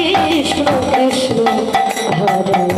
Krishna Krishna Hare